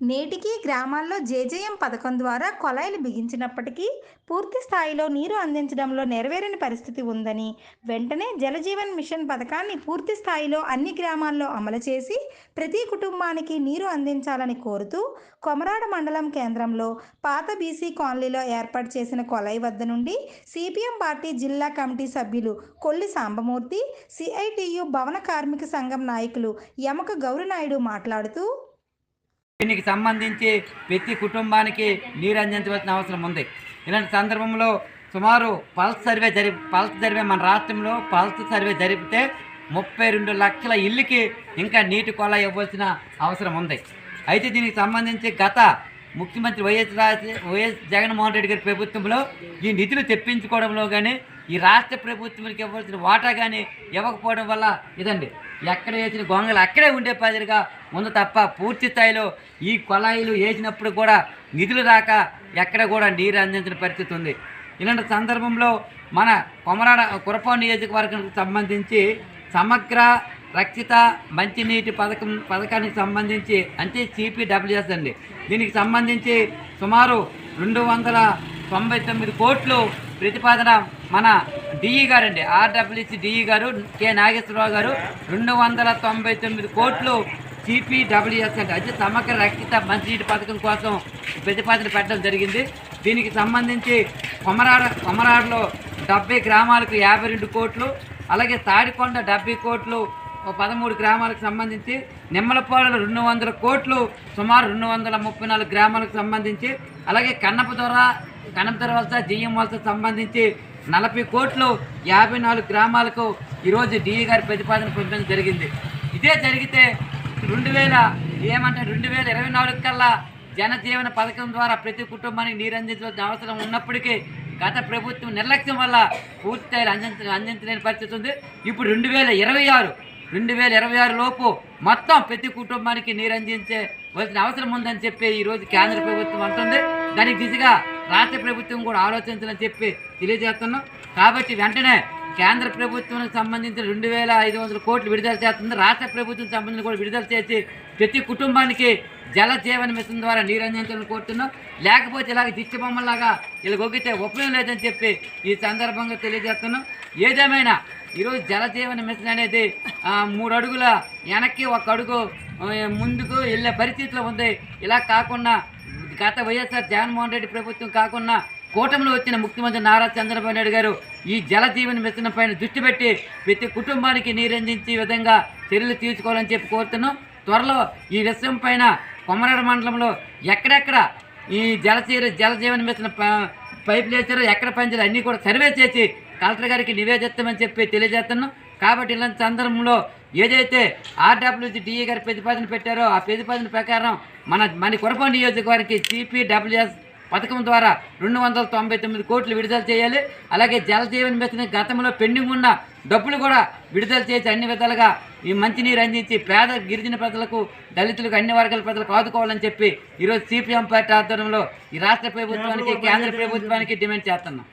నేటికీ గ్రామాల్లో జేజేఎం పథకం ద్వారా కొలాయిలు బిగించినప్పటికీ పూర్తి స్థాయిలో నీరు అందించడంలో నెరవేరని పరిస్థితి ఉందని వెంటనే జలజీవన్ మిషన్ పథకాన్ని పూర్తి స్థాయిలో అన్ని గ్రామాల్లో అమలు చేసి ప్రతి కుటుంబానికి నీరు అందించాలని కోరుతూ కొమరాడ మండలం కేంద్రంలో పాత బీసీ కాలనీలో ఏర్పాటు చేసిన కొలాయి వద్ద నుండి సిపిఎం పార్టీ జిల్లా కమిటీ సభ్యులు కొల్లి సాంబమూర్తి సిఐటియు భవన కార్మిక సంఘం నాయకులు యమక గౌరినాయుడు మాట్లాడుతూ దీనికి సంబంధించి ప్రతి కుటుంబానికి నీరు అందించవలసిన అవసరం ఉంది. ఇలాంటి సందర్భంలో సుమారు పల్స్ సర్వే జరి పల్స్ సర్వే మన రాష్ట్రంలో పల్స్ సర్వే జరిపితే ముప్పై రెండు లక్షల ఇల్లుకి ఇంకా నీటి కొల ఇవ్వాల్సిన అవసరం ఉంది. అయితే దీనికి సంబంధించి గత ముఖ్యమంత్రి వైఎస్ రాజ వైఎస్ జగన్మోహన్ రెడ్డి గారి ప్రభుత్వంలో ఈ నిధులు తెప్పించుకోవడంలో కానీ ఈ రాష్ట్ర ప్రభుత్వానికి ఇవ్వాల్సిన వాటా కానీ ఇవ్వకపోవడం వల్ల ఇదండి. ఎక్కడ వేసిన గొంగలు అక్కడే ఉండే పదిగా ఉంది తప్ప పూర్తి స్థాయిలో ఈ కొలాయిలు వేసినప్పుడు కూడా నిధులు రాక ఎక్కడ కూడా నీరు అందించిన పరిస్థితి ఉంది. ఇలాంటి సందర్భంలో మన కొమరాడ కురపా నియోజకవర్గానికి సంబంధించి సమగ్ర రక్షిత మంచినీటి పథకం పథకానికి సంబంధించి అంటే సిపిడబ్ల్యూఎస్ అండి. దీనికి సంబంధించి సుమారు రెండు వందల తొంభై తొమ్మిది కోట్లు ప్రతిపాదన మన డిఈ గారు అండి ఆర్డబ్ల్యూసి డిఈ గారు కె నాగేశ్వరరావు గారు రెండు వందల తొంభై తొమ్మిది కోట్లు సిపిడబ్ల్యూఎస్ అంటే అంటే సమగ్ర రక్షిత మంచినీటి పథకం కోసం ప్రతిపాదన పెట్టడం జరిగింది. దీనికి సంబంధించి కొమరాడ కొమరాడలో డెబ్బై గ్రామాలకు యాభై రెండు కోట్లు అలాగే తాడికొండ డెబ్బై కోట్లు పదమూడు గ్రామాలకు సంబంధించి నిమ్మలపాడు రెండు వందల కోట్లు సుమారు రెండు వందల ముప్పై నాలుగు గ్రామాలకు సంబంధించి అలాగే కన్నప దొర కన్నపదొర వలస జిఎం వలస సంబంధించి నలభై కోట్లు యాభై నాలుగు గ్రామాలకు ఈరోజు డిఈ గారి ప్రతిపాదన పంపడం జరిగింది. ఇదే జరిగితే రెండు వేల ఏమంటే రెండు వేల ఇరవై నాలుగు కల్లా జనజీవన పథకం ద్వారా ప్రతి కుటుంబానికి నీరు అందించవలసిన అవసరం ఉన్నప్పటికీ గత ప్రభుత్వం నిర్లక్ష్యం వల్ల పూర్తి స్థాయిలో అందించ అందించలేని పరిస్థితి ఉంది. ఇప్పుడు రెండు వేల ఇరవై ఆరు రెండు వేల ఇరవై ఆరు లోపు మొత్తం ప్రతి కుటుంబానికి నీరు అందించే వలసిన అవసరం ఉందని చెప్పి ఈరోజు కేంద్ర ప్రభుత్వం అంటుంది. దానికి దిశగా రాష్ట్ర ప్రభుత్వం కూడా ఆలోచించాలని చెప్పి తెలియజేస్తున్నాం. కాబట్టి వెంటనే కేంద్ర ప్రభుత్వానికి సంబంధించిన రెండు వేల ఐదు వందల కోట్లు విడుదల చేస్తుంది. రాష్ట్ర ప్రభుత్వం సంబంధించి కూడా విడుదల చేసి ప్రతి కుటుంబానికి జల జీవన మిషన్ ద్వారా నీరు అందించాలని కోరుతున్నాం. లేకపోతే ఇలాగ దిష్టి బొమ్మలాగా ఇలా గొగ్గితే ఉపయోగం లేదని చెప్పి ఈ సందర్భంగా తెలియజేస్తున్నాం. ఏదేమైనా ఈరోజు జలజీవన మిషన్ అనేది మూడు అడుగుల వెనక్కి ఒక అడుగు ముందుకు వెళ్ళే పరిస్థితిలో ఉంది. ఇలా కాకుండా గత వైఎస్ఆర్ జగన్మోహన్ రెడ్డి ప్రభుత్వం కాకుండా కూటమిలో వచ్చిన ముఖ్యమంత్రి నారా చంద్రబాబు నాయుడు గారు ఈ జలజీవన మిషన్ పైన దృష్టి పెట్టి ప్రతి కుటుంబానికి నీరు అందించే విధంగా చర్యలు తీసుకోవాలని చెప్పి కోరుతున్నాం. త్వరలో ఈ విషయం పైన కొమరాడ మండలంలో ఎక్కడెక్కడ ఈ జలచీర జలజీవన మిషన్ ప- పైపులు వేసారో ఎక్కడ పనిచేయాలి అన్నీ కూడా సర్వే చేసి కలెక్టర్ గారికి నివేదిస్తామని చెప్పి తెలియజేస్తున్నాం. కాబట్టి ఇలాంటి సందర్భంలో ఏదైతే ఆర్డబ్ల్యూజీ డిఏ గారి ప్రతిపాదన పెట్టారో ఆ ప్రతిపాదన ప్రకారం మన మన కురప నియోజకవర్గానికి సిపిడబ్ల్యూఎస్ పథకం ద్వారా రెండు వందల తొంభై తొమ్మిది కోట్లు విడుదల చేయాలి. అలాగే జలజీవన్ మిషన్ గతంలో పెండింగ్ ఉన్న డబ్బులు కూడా విడుదల చేసి అన్ని విధాలుగా ఈ మంచినీరు అందించి పేద గిరిజన ప్రజలకు దళితులకు అన్ని వర్గాల ప్రజలకు ఆదుకోవాలని చెప్పి ఈరోజు సిపిఎం పార్టీ ఆధ్వర్యంలో ఈ రాష్ట్ర ప్రభుత్వానికి కేంద్ర ప్రభుత్వానికి డిమాండ్ చేస్తున్నాం.